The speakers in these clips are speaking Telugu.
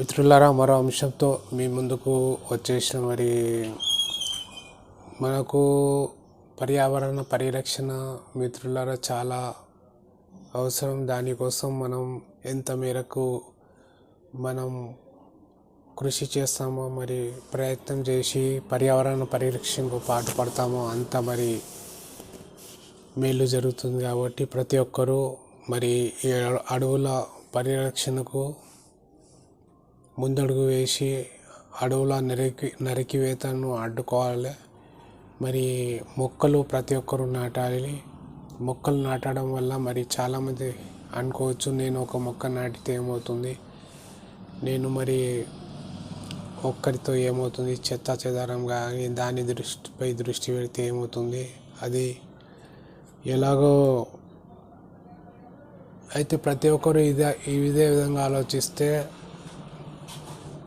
మిత్రులారా మరో అంశంతో మీ ముందుకు వచ్చేసిన మరి మనకు పర్యావరణ పరిరక్షణ మిత్రులారా చాలా అవసరం. దానికోసం మనం ఎంత మేరకు మనం కృషి చేస్తామో మరి ప్రయత్నం చేసి పర్యావరణ పరిరక్షణకు పాటుపడతామో అంత మరి మేలు జరుగుతుంది కాబట్టి ప్రతి ఒక్కరూ మరి ఈ అడవుల పరిరక్షణకు ముందడుగు వేసి అడవుల నరికి నరికివేతను అడ్డుకోవాలి మరి మొక్కలు ప్రతి ఒక్కరు నాటాలి. మొక్కలు నాటడం వల్ల మరి చాలామంది అనుకోవచ్చు నేను ఒక మొక్క నాటితే ఏమవుతుంది? నేను మరి ఒక్కరితో ఏమవుతుంది? చెత్త చెదారం కానీ దాని దృష్టిపై దృష్టి పెడితే ఏమవుతుంది? అది ఎలాగో అయితే ప్రతి ఒక్కరు ఇదే ఇదే విధంగా ఆలోచిస్తే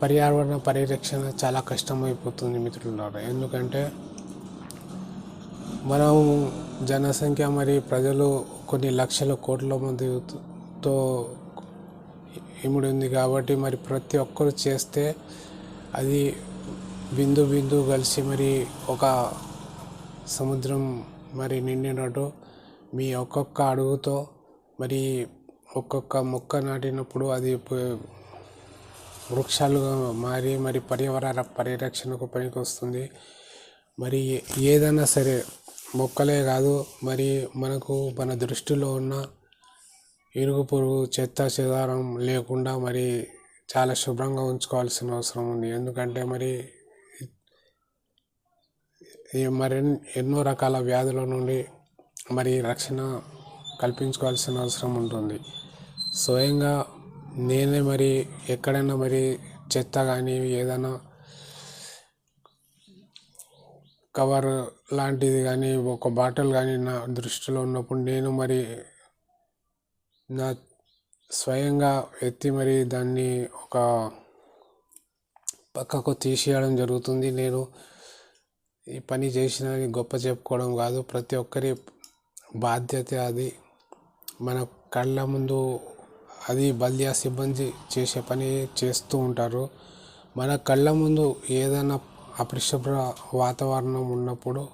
పర్యావరణ పరిరక్షణ చాలా కష్టమైపోతుంది మిత్రులారా. ఎందుకంటే మనం జనసంఖ్య మరి ప్రజలు కొన్ని లక్షల కోట్ల మందితో ఇముడి ఉంది కాబట్టి మరి ప్రతి ఒక్కరు చేస్తే అది బిందు బిందు కలిసి మరి ఒక సముద్రం మరి నిండినట్టు మీ ఒక్కొక్క అడుగుతో మరి ఒక్కొక్క మొక్క నాటినప్పుడు అది వృక్షాలుగా మారి మరి పర్యావరణ పరిరక్షణకు పనికి వస్తుంది మరి ఏదైనా సరే మొక్కలే కాదు మరి మనకు మన దృష్టిలో ఉన్న ఇరుగు పొరుగు చెత్త చెదారం లేకుండా మరి చాలా శుభ్రంగా ఉంచుకోవాల్సిన అవసరం ఉంది. ఎందుకంటే మరి మరి ఎన్నో రకాల వ్యాధుల నుండి మరి రక్షణ కల్పించుకోవాల్సిన అవసరం ఉంటుంది. స్వయంగా నేనే మరి ఎక్కడైనా మరి చెత్త కానీ ఏదైనా కవర్ లాంటిది కానీ ఒక బాటిల్ కానీ నా దృష్టిలో ఉన్నప్పుడు నేను మరి నా స్వయంగా ఎత్తి మరి దాన్ని ఒక పక్కకు తీసేయడం జరుగుతుంది. నేను ఈ పని చేసిన గొప్ప చెప్పుకోవడం కాదు. ప్రతి ఒక్కరి బాధ్యత అది. మన కళ్ళ ముందు అది బల్దియా సిబ్బంది చేసే పని చేస్తూ ఉంటారు. మన కళ్ళ ముందు ఏదైనా అపరిశుభ్ర వాతావరణం ఉన్నప్పుడు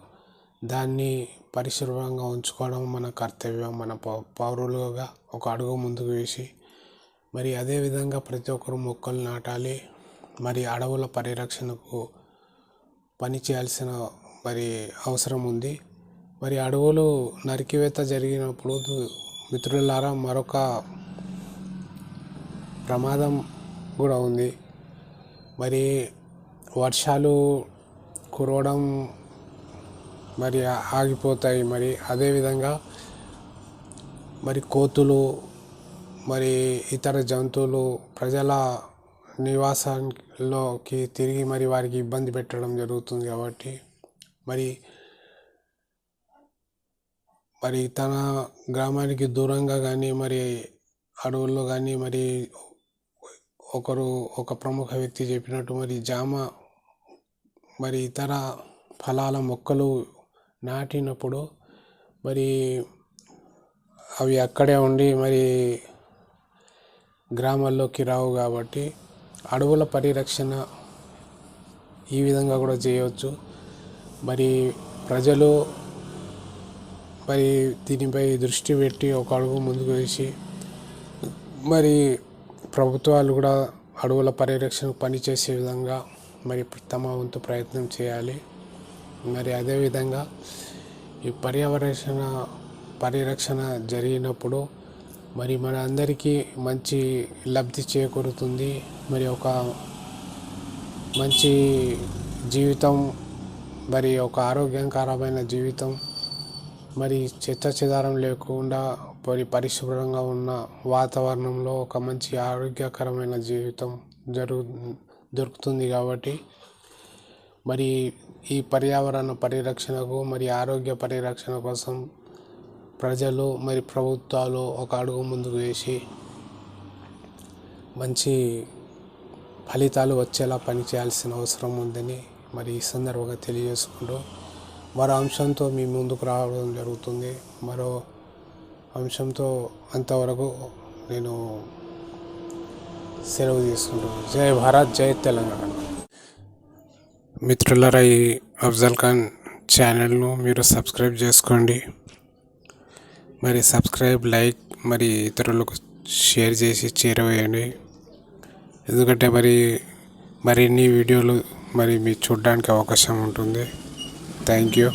దాన్ని పరిశుభ్రంగా ఉంచుకోవడం మన కర్తవ్యం మన పౌ- పౌరులుగా ఒక అడుగు ముందుకు వేసి మరి అదేవిధంగా ప్రతి ఒక్కరు మొక్కలు నాటాలి మరి అడవుల పరిరక్షణకు పని చేయాల్సిన మరి అవసరం ఉంది. మరి అడవులు నరికివేత జరిగినప్పుడు మిత్రులారా మరొక ప్రమాదం కూడా ఉంది. మరి వర్షాలు కురవడం మరి ఆగిపోతాయి. మరి అదేవిధంగా మరి కోతులు మరి ఇతర జంతువులు ప్రజల నివాసంలోకి తిరిగి మరి వారికి ఇబ్బంది పెట్టడం జరుగుతుంది కాబట్టి మరి మరి తన గ్రామానికి దూరంగా కానీ మరి అడవుల్లో కానీ మరి ఒకరు ఒక ప్రముఖ వ్యక్తి చెప్పినట్టు మరి జామ మరి ఇతర ఫలాల మొక్కలు నాటినప్పుడు మరి అవి అక్కడే ఉండి మరి గ్రామాల్లోకి రావు కాబట్టి అడవుల పరిరక్షణ ఈ విధంగా కూడా చేయవచ్చు. మరి ప్రజలు మరి దీనిపై దృష్టి పెట్టి ఒక అడుగు ముందుకు వేసి మరి ప్రభుత్వాలు కూడా అడవుల పరిరక్షణకు పనిచేసే విధంగా మరి తమ వంతు ప్రయత్నం చేయాలి. మరి అదేవిధంగా ఈ పర్యావరణ పరిరక్షణ జరిగినప్పుడు మరి మన అందరికీ మంచి లబ్ధి చేకూరుతుంది. మరి ఒక మంచి జీవితం మరి ఒక ఆరోగ్యకరమైన జీవితం మరి చెత్త చెదారం లేకుండా మరి పరిశుభ్రంగా ఉన్న వాతావరణంలో ఒక మంచి ఆరోగ్యకరమైన జీవితం జరుగు దొరుకుతుంది కాబట్టి మరి ఈ పర్యావరణ పరిరక్షణకు మరి ఆరోగ్య పరిరక్షణ కోసం ప్రజలు మరి ప్రభుత్వాలు ఒక అడుగు ముందుకు వేసి మంచి ఫలితాలు వచ్చేలా పనిచేయాల్సిన అవసరం ఉందని మరి ఈ సందర్భంగా తెలియజేసుకుంటూ మరో అంశంతో మీ ముందుకు రావడం జరుగుతుంది. మరో అంశంతో అంతవరకు నేను సెలవు తీసుకుంటాను జై భారత్ జై తెలంగాణ. మిత్రులరా ఈ అఫ్జల్ ఖాన్ ఛానల్ను మీరు సబ్స్క్రైబ్ చేసుకోండి. మరి సబ్స్క్రైబ్ లైక్ మరి ఇతరులకు షేర్ చేసి చేరవేయండి. ఎందుకంటే మరి మరిన్ని వీడియోలు మరి మీరు చూడడానికి అవకాశం ఉంటుంది. Thank you.